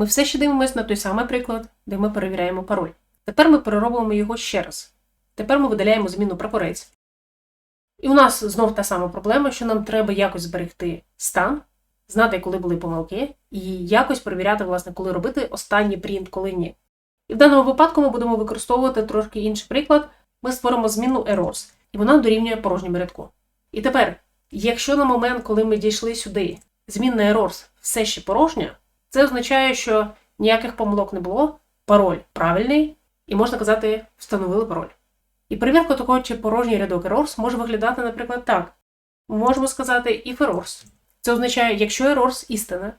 Ми все ще дивимося на той самий приклад, де ми перевіряємо пароль. Тепер ми переробимо його ще раз. Тепер ми видаляємо зміну прапорець. І у нас знов та сама проблема, що нам треба якось зберегти стан, знати, коли були помилки, і якось перевіряти, власне, коли робити останній принт, коли ні. І в даному випадку ми будемо використовувати трошки інший приклад. Ми створимо зміну errors, і вона дорівнює порожньому рядку. І тепер, якщо на момент, коли ми дійшли сюди, змінна errors все ще порожня, це означає, що ніяких помилок не було, пароль правильний, і можна казати, встановили пароль. І перевірка того, чи порожній рядок errors може виглядати, наприклад, так. Можемо сказати if errors. Це означає, якщо errors істина,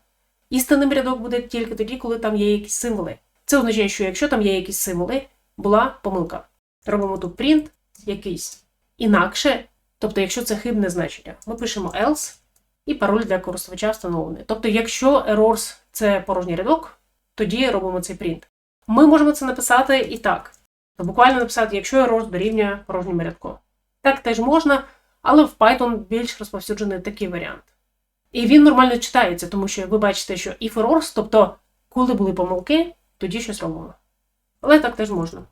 істинним рядок буде тільки тоді, коли там є якісь символи. Це означає, що якщо там є якісь символи, була помилка. Робимо тут print якийсь. Інакше, тобто, якщо це хибне значення, ми пишемо else і пароль для користувача встановлений. Тобто, якщо errors це порожній рядок, тоді робимо цей print. Ми можемо це написати і так. Буквально написати, якщо errors дорівнює порожньому рядку. Так теж можна, але в Python більш розповсюджений такий варіант. І він нормально читається, тому що ви бачите, що if errors, тобто, коли були помилки, тоді щось робимо. Але так теж можна.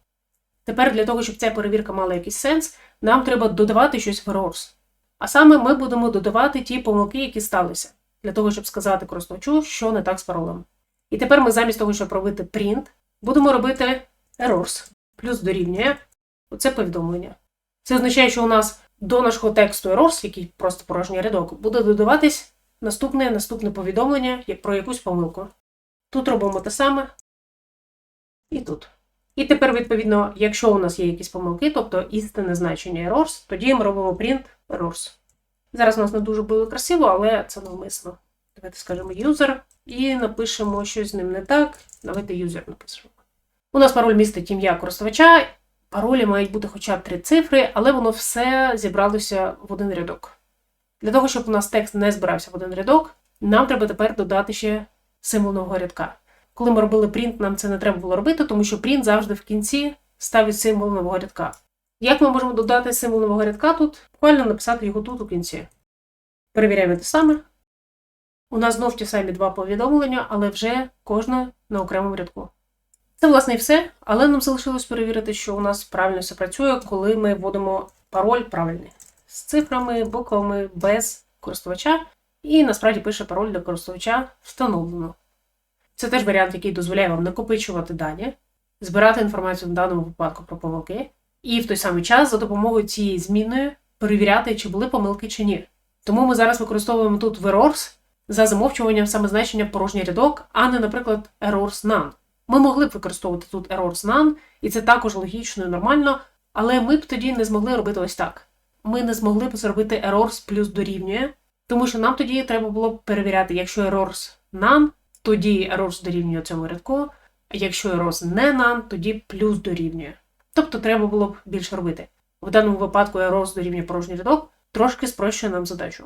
Тепер для того, щоб ця перевірка мала якийсь сенс, нам треба додавати щось в errors. А саме ми будемо додавати ті помилки, які сталися, для того, щоб сказати користувачу, що не так з паролем. І тепер ми замість того, щоб робити print, будемо робити errors плюс дорівнює оце повідомлення. Це означає, що у нас до нашого тексту errors, який просто порожній рядок, буде додаватись наступне наступне повідомлення про якусь помилку. Тут робимо те саме. І тут. І тепер, відповідно, якщо у нас є якісь помилки, тобто істинне значення errors, тоді ми робимо print errors. Зараз у нас не дуже буде красиво, але це навмисно. Давайте скажемо user і напишемо щось з ним не так. Давайте user напишемо. У нас пароль містить ім'я користувача. Паролі мають бути хоча б три цифри, але воно все зібралося в один рядок. Для того, щоб у нас текст не збирався в один рядок, нам треба тепер додати ще символ нового рядка. Коли ми робили print, нам це не треба було робити, тому що print завжди в кінці ставить символ нового рядка. Як ми можемо додати символ нового рядка тут? Буквально написати його тут у кінці. Перевіряємо те саме. У нас знов ті самі два повідомлення, але вже кожне на окремому рядку. Це, власне, і все, але нам залишилось перевірити, що у нас правильно все працює, коли ми вводимо пароль правильний з цифрами, буквами без користувача, і насправді пише пароль для користувача встановлено. Це теж варіант, який дозволяє вам накопичувати дані, збирати інформацію в даному випадку про помилки, і в той самий час за допомогою цієї змінної перевіряти, чи були помилки чи ні. Тому ми зараз використовуємо тут errors за замовчуванням саме значення порожній рядок, а не, наприклад, errors none. Ми могли б використовувати тут errors none, і це також логічно і нормально, але ми б тоді не змогли робити ось так. Ми не змогли б зробити errors плюс дорівнює, тому що нам тоді треба було б перевіряти, якщо errors none, тоді ROS дорівнює цьому рядку, якщо errors не нам, тоді плюс дорівнює. Тобто треба було б більше робити. В даному випадку errors дорівнює порожній рядок, трошки спрощує нам задачу.